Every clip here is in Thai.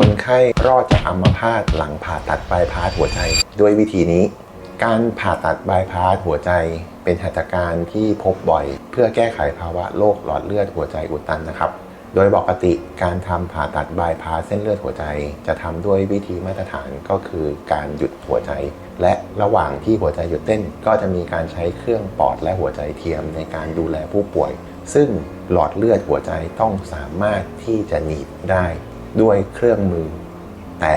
คนไข้รอดจากอัมพาตหลังผ่าตัดบายพาสหัวใจ ด้วยวิธีนี้ การผ่าตัดบายพาสหัวใจ เป็นหัตถการที่พบบ่อย เพื่อแก้ไขภาวะโรคหลอดเลือดหัวใจอุดตันนะครับ โดยปกติการทำผ่าตัดบายพาสเส้นเลือดหัวใจ จะทำด้วยวิธีมาตรฐานก็คือการหยุดหัวใจ และระหว่างที่หัวใจหยุดเต้น ก็จะมีการใช้เครื่องปอดและหัวใจเทียมในการดูแลผู้ป่วย ซึ่งหลอดเลือดหัวใจต้องสามารถที่จะหนีบได้ ด้วยเครื่องมือ แต่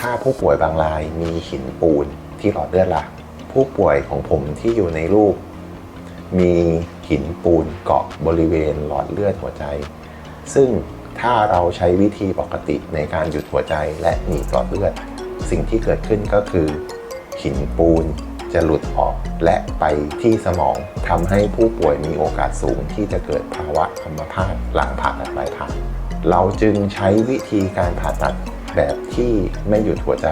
ถ้าผู้ป่วยบางรายมีหินปูนที่หลอดเลือดหล่ะผู้ป่วยของผมที่อยู่ในรูป มีหินปูนเกาะบริเวณหลอดเลือดหัวใจ ซึ่งถ้าเราใช้วิธีปกติในการหยุดหัวใจและหนีบหลอดเลือด สิ่งที่เกิดขึ้นก็คือ หินปูนจะหลุดออกและไปที่สมองทำให้ผู้ป่วยมีโอกาสสูงที่จะเกิดภาวะอัมพาตหลังผ่าตัดบายพาส เราจึงใช้วิธีการผ่าตัดแบบที่ไม่หยุดหัวใจ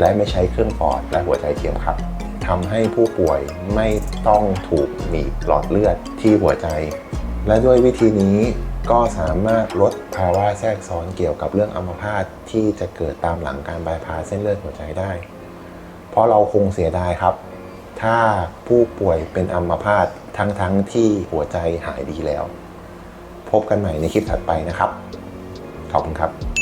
และไม่ใช้เครื่องปอดและหัวใจเทียมครับทำให้ผู้ป่วยไม่ต้องถูกหนีบหลอดเลือดที่หัวใจ และด้วยวิธีนี้ก็สามารถลดภาวะแทรกซ้อนเกี่ยวกับเรื่องอัมพาตที่จะเกิดตามหลังการบายพาสเส้นเลือดหัวใจได้ เพราะเราคงเสียดายครับ ถ้าผู้ป่วยเป็นอัมพาตทั้งๆทที่หัวใจหายดีแล้ว พบกันใหม่ในคลิปถัดไปนะครับ ขอบคุณครับ